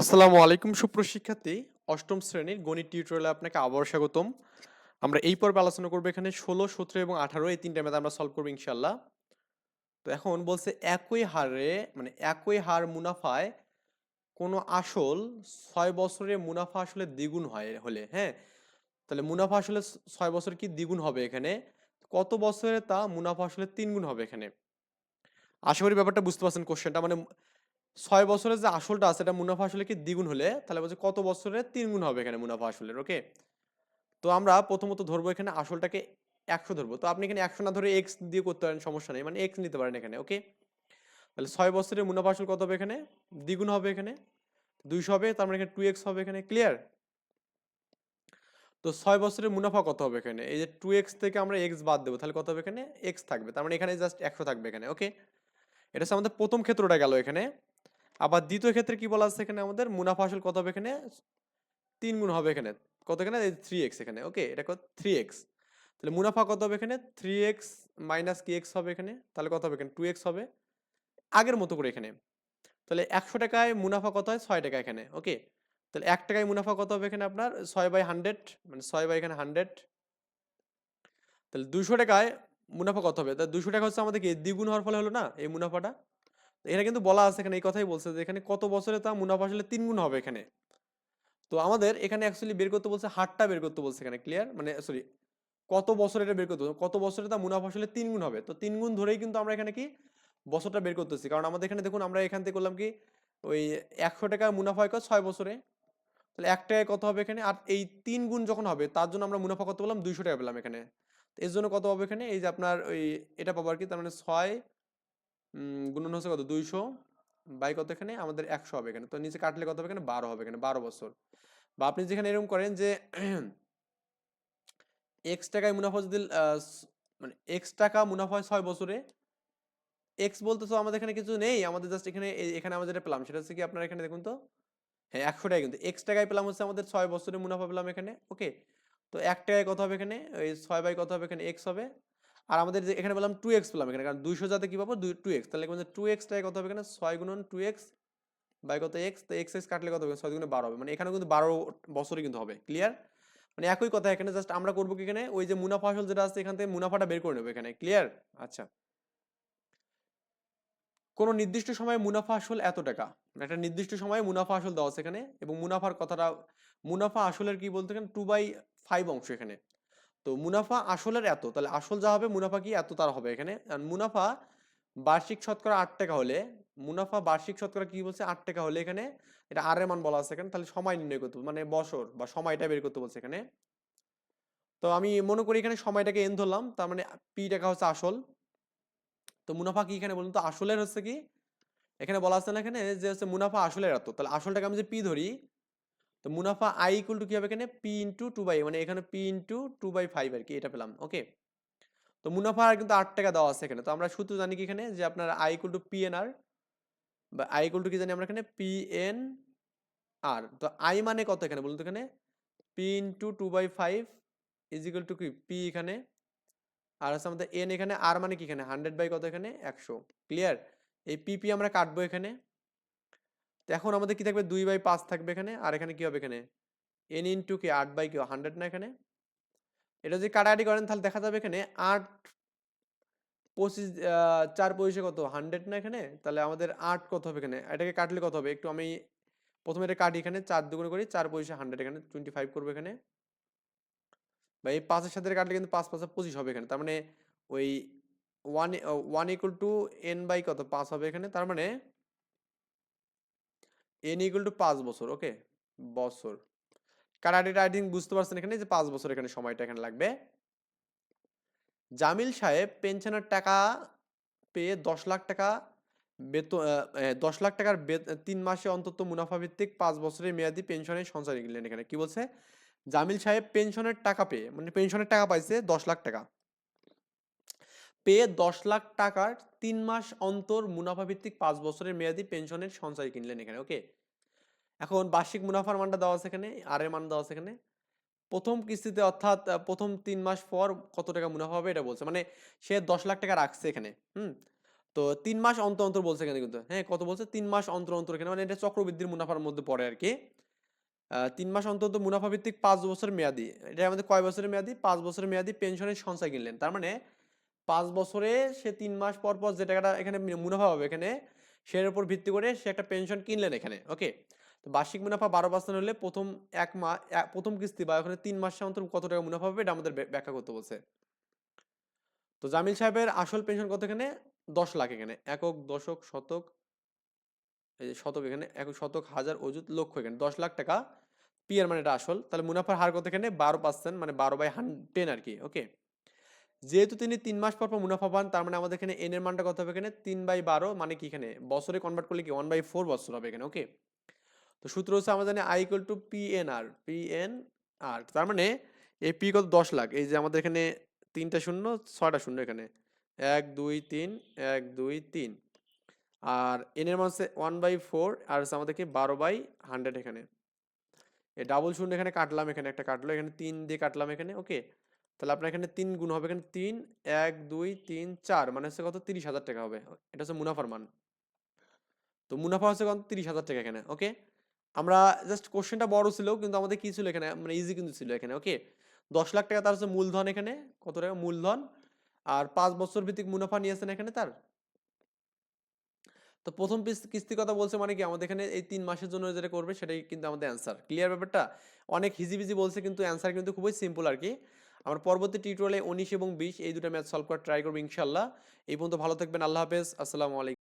আসসালামু আলাইকুম সুপ্রশিক্ষার্থী অষ্টম শ্রেণির গণিত টিউটোরিয়ালে আপনাকে আবার স্বাগতম। আমরা এই পর্বে আলোচনা করব এখানে ষোলো, সতেরো এবং আঠারো, এই তিনটা ম্যাথ আমরা সলভ করব ইনশাল্লাহ তো এখন বলছে একই হারে মানে একই হার মুনাফায় কোনো আসল ছয় বছরে মুনাফা আসলে দ্বিগুণ হয় হলে হ্যাঁ? তাহলে মুনাফা আসলে ছয় বছর কি দ্বিগুণ হবে এখানে? কত বছরে তা মুনাফা আসলে তিনগুণ হবে এখানে? আশা করি ব্যাপারটা বুঝতে পারছেন কোশ্চেনটা মানে ছয় বছরের যে আসলটা আছে, এটা মুনাফা আসলে কি দ্বিগুণ হলে? তাহলে বলছে কত বছরে তিন গুণ হবে এখানে মুনাফা আসলের ওকে তো আমরা প্রথমত ধরবো এখানে আসলটাকে একশো ধরবো। তো আপনি এখানে একশো না ধরে এক্স দিয়ে করতে পারেন, সমস্যা নেই মানে এক্স নিতে পারেন এখানে ওকে তাহলে ছয় বছরের মুনাফা আসল কত হবে এখানে? দ্বিগুণ হবে এখানে, দুইশো হবে, তার মানে এখানে টু এক্স হবে এখানে ক্লিয়ার তো ছয় বছরের মুনাফা কত হবে এখানে? এই যে টু এক্স থেকে আমরা এক্স বাদ দেবো, তাহলে কত হবে এখানে? এক্স থাকবে, তার মানে এখানে জাস্ট একশো থাকবে এখানে ওকে এটা হচ্ছে আমাদের প্রথম ক্ষেত্রটা গেল এখানে। আবার দ্বিতীয় ক্ষেত্রে কি বলা আছে এখানে আমাদের? মুনাফা আসল কত হবে এখানে? তিন গুণ হবে এখানে। কত এখানে? থ্রি এক্স এখানে। ওকে এটা কত? থ্রি এক্স তাহলে মুনাফা কত হবে এখানে? থ্রি এক্স মাইনাস কি এক্স হবে এখানে। তাহলে কত হবে এখানে? টু এক্স হবে। আগের মতো করে এখানে। তাহলে একশো টাকায় মুনাফা কত হয়? ছয় টাকা এখানে। ওকে তাহলে এক টাকায় মুনাফা কত হবে এখানে আপনার? ছয় বাই হান্ড্রেড মানে ছয় বাই এখানে হান্ড্রেড তাহলে দুশো টাকায় মুনাফা কত হবে? তা দুশো টাকা হচ্ছে আমাদের কি? দ্বিগুণ হওয়ার ফলে হলো না? এই মুনাফাটা? এখানে কিন্তু বলা আছে, এখানে এই কথাই বলছে যে, এখানে কত বছরে তা মুনাফা আসলে তিন গুণ হবে এখানে। তো আমাদের এখানে অ্যাকচুয়ালি বের করতে বলছে হারটা বের করতে বলছে এখানে ক্লিয়ার মানে সরি কত বছর এটা বের করতে কত বছরে তা মুনাফা আসলে তিন গুণ হবে? তো তিন গুণ ধরেই কিন্তু আমরা এখানে কি বছরটা বের করতেছি। কারণ আমাদের এখানে দেখুন, আমরা এখান থেকে করলাম কি, ওই একশো টাকা মুনাফা হয় ছয় বছরে। তাহলে এক টাকায় কত হবে এখানে? আর এই তিন গুণ যখন হবে, তার জন্য আমরা মুনাফা কত বললাম দুইশো টাকা পেলাম এখানে। এর জন্য কত হবে এখানে? এই যে আপনার ওই, এটা পাবো আর কি, তার মানে ছয় গুণন হচ্ছে কত? দুইশো। বাই কত এখানে? আমাদের একশো হবে এখানে। তো নিচে কাটলে কত হবে এখানে? বারো হবে এখানে, বারো বছর। বা আপনি যেখানে এরকম করেন যে, এক্স টাকায় মুনাফা যদি মানে এক্স টাকা মুনাফা হয় ছয় বছরে, এক্স বলতে তো আমাদের এখানে কিছু নেই, আমাদের জাস্ট এখানে এখানে যেটা পেলাম, সেটা হচ্ছে কি আপনার এখানে দেখুন তো হ্যাঁ একশো টাকা কিন্তু, এক্স টাকায় পেলাম হচ্ছে আমাদের ছয় বছরে মুনাফা পেলাম এখানে ওকে তো এক টাকায় কত হবে এখানে? ওই ছয় বাই কত হবে এখানে? এক্স হবে। আর আমাদের যে এখানে পেলাম টু এক্স পেলাম এখানে, কারণ দুইশো যাতে কি পাবো? টু এক্স তাহলে মানে টু এক্স টাকায় কত হবে এখানে? ছয় গুণন টু এক্স বাই কত এক্স তো এক্স এক্স কাটলে কত হবে? ছয় গুণে বারো হবে। মানে এখানেও কিন্তু বারো বছরই কিন্তু হবে ক্লিয়ার মানে একই কথা এখানে জাস্ট আমরা করব কি এখানে? ওই যে মুনাফা আসল যেটা আছে এখান থেকে মুনাফাটা বের করে নেব এখানে ক্লিয়ার আচ্ছা। কোনো নির্দিষ্ট সময়ে মুনাফা আসল এত টাকা? একটা নির্দিষ্ট সময়ে মুনাফা আসল দেওয়া আছে এখানে, এবং মুনাফার কথাটা, মুনাফা আসলের কি বলতে এখানে টু বাই ফাইভ অংশ এখানে। তো মুনাফা আসলের এত, তাহলে আসল যা হবে, মুনাফা কি এত তার হবে এখানে? মুনাফা বার্ষিক শতকরা আট টাকা হলে, মুনাফা বার্ষিক শতকরা কি বলছে? আট টাকা হলে এখানে এটা আর এর মান বলা আছে এখানে, তাহলে সময় নির্ণয় করতে মানে বছর বা সময়টা বের করতে বলছে এখানে। তো আমি মনে করি এখানে সময়টাকে এন ধরলাম, তার মানে পি টাকা হচ্ছে আসল। তো মুনাফা কি এখানে বলুন তো? আসলের হচ্ছে কি? এখানে বলা আছে না এখানে যে হচ্ছে মুনাফা আসলের এত, তাহলে আসলটাকে আমি যে পি ধরি তো মুনাফা আই ইকুয়াল টু কি হবে এখানে? পি ইন্টু টু বাই মানে এখানে P into two by five আর কি, এটা পেলাম ওকে তো মুনাফা আর কিন্তু আট টাকা দেওয়া আছে এখানে, তো আমরা সূত্র জানি কি এখানে? যে আপনার I equal to P N R বা আই ইকুয়াল টু কি জানি আমরা এখানে? পি এন আর তো আই মানে কত এখানে বলুন তো এখানে? P into two by five is equal to কি? পি এখানে, আর আছে আমাদের এন এখানে আর মানে কি এখানে? হান্ড্রেড বাই কত এখানে? একশো ক্লিয়ার এই পিপি আমরা কাটবো এখানে এখন আমাদের কি থাকবে? দুই বাই পাঁচ থাকবে এখানে। আর এখানে কি হবে এখানে? এন ইন্টু কি আট বাই কি হান্ড্রেড না এখানে? এটা যদি কাটাকাটি করেন তাহলে দেখা যাবে এখানে আট পঁচিশ চার পঁচিশে কত? হান্ড্রেড না এখানে? তাহলে আমাদের আট কত হবে এখানে? এটাকে কাটলে কত হবে? একটু আমি প্রথমে এটা কাটি এখানে, চার দুগুণ করি, চার পঁচিশে হান্ড্রেড এখানে টোয়েন্টি ফাইভ করব এখানে। বা এই পাঁচের সাথে কাটলে কিন্তু পাঁচ পাঁচে পঁচিশ হবে এখানে। তার মানে ওই one one equal to N by কত? পাঁচ হবে এখানে। তার মানে এন ইকুয়াল টু পাঁচ বছর ওকে বছর। কাটাটি রাইটিং বুঝতে পারছেন এখানে যে পাঁচ বছর এখানে সময়টা এখানে লাগবে। জামিল সাহেব পেনশনের টাকা পেয়ে দশ লাখ টাকা বেতন দশ লাখ টাকার তিন মাসে অন্তত মুনাফা ভিত্তিক পাঁচ বছরের মেয়াদি পেনশনের সঞ্চয় নিলেন এখানে। কি বলছে? জামিল সাহেব পেনশনের টাকা পেয়ে মানে পেনশনের টাকা পাইছে দশ লাখ টাকা। পেয়ে দশ লাখ টাকার তিন মাস অন্তর মুনাফা ভিত্তিক পাঁচ বছরের মেয়াদি পেনশনের সঞ্চয় কিনলেন এখানে ওকে এখন বার্ষিক মুনাফার মানটা দেওয়া আছে এখানে আর এর মান দেওয়া আছে এখানে। প্রথম কিস্তিতে অর্থাৎ প্রথম তিন মাস পর কত টাকা মুনাফা হবে এটা বলছে মানে সে দশ লাখ টাকা রাখছে এখানে, হুম? তো তিন মাস অন্তর অন্তর বলছে এখানে কিন্তু হ্যাঁ কত বলছে? তিন মাস অন্তর অন্তর এখানে মানে এটা চক্রবৃদ্ধির মুনাফার মধ্যে পড়ে আর কি। তিন মাস অন্তর মুনাফা ভিত্তিক পাঁচ বছর মেয়াদি, এটা আমাদের কয় বছরের মেয়াদি? পাঁচ বছরের মেয়াদি পেনশনের সঞ্চয় কিনলেন, তার মানে পাঁচ বছরে সে তিন মাস পর পর যে টাকাটা এখানে মুনাফা হবে এখানে, সের উপর ভিত্তি করে সে একটা পেনশন কিনলেন এখানে ওকে তো বার্ষিক মুনাফা বারো পার্সেন্ট হলে প্রথম এক মাস প্রথম কিস্তি বা ওখানে তিন মাস অন্তর কত টাকা মুনাফা হবে এটা আমাদের ব্যাখ্যা করতে বলছে। তো জামিল সাহেবের আসল পেনশন কত এখানে? দশ লাখ এখানে, একক, দশক, শতক, এই যে শতক এখানে, একক, শতক, হাজার, অযুত, লক্ষ এখানে, দশ লাখ টাকা পিয়ার মানে এটা আসল, তাহলে মুনাফার হার কত এখানে? বারো পার্সেন্ট মানে বারো বাই হান টেন আর কি ওকে যেহেতু তিনি তিন মাস পর পর মুনাফা পান, তার মানে আমাদের এখানে এনের মানটা কত হবে এখানে? তিন বাই বারো মানে কি এখানে? বছরে কনভার্ট করলে কি ওয়ান বাই ফোর বছর হবে এখানে ওকে তো সূত্র হচ্ছে আমরা জানি I equal to P N R P N R তার মানে এই পি কত দশ লাখ, এই যে আমাদের এখানে তিনটা শূন্য, ছয়টা শূন্য এখানে, এক, দুই, তিন, এক, দুই, তিন, আর এন এর মান হচ্ছে ওয়ান বাই ফোর আর হচ্ছে আমাদেরকে বারো বাই হান্ড্রেড এখানে ডাবল শূন্য এখানে কাটলাম এখানে, একটা কাটলো, এখানে তিন দিয়ে কাটলাম এখানে ওকে তাহলে আপনার এখানে তিন গুণ হবে। এখানে তিন, এক, দুই, তিন, চার মানে হচ্ছে কত? তিরিশ হাজার টাকা হবে। এটা হচ্ছে মুনাফার মান। তো মুনাফা হচ্ছে কত? তিরিশ হাজার টাকা এখানে ওকে আমরা জাস্ট কোশ্চেনটা বড় ছিল, কিন্তু আমাদের কি ছিল এখানে? মানে ইজি কিন্তু ছিল এখানে ওকে দশ লাখ টাকা তার হচ্ছে মূলধন এখানে, কত টাকা? মূলধন। আর পাঁচ বছর ভিত্তিক মুনাফা নিয়েছেন এখানে তার। তো প্রথম পিস- কিস্তি কথা বলছে মানে কি? আমাদের এখানে এই তিন মাসের জন্য যেটা করবে, সেটাই কিন্তু আমাদের অ্যান্সার ক্লিয়ার ব্যাপারটা? অনেক হিজিবিজি বলছে, কিন্তু অ্যান্সার কিন্তু খুবই সিম্পল আর কি। আমরা পরবর্তী টিউটোরিয়ালে উনিশ এবং বিশ এই দুটো ম্যাথ সলভ করার ট্রাই করব ইনশাল্লাহ এই পর্যন্ত ভালো থাকবেন, আল্লাহ হাফেজ। আসসালামু আলাইকুম।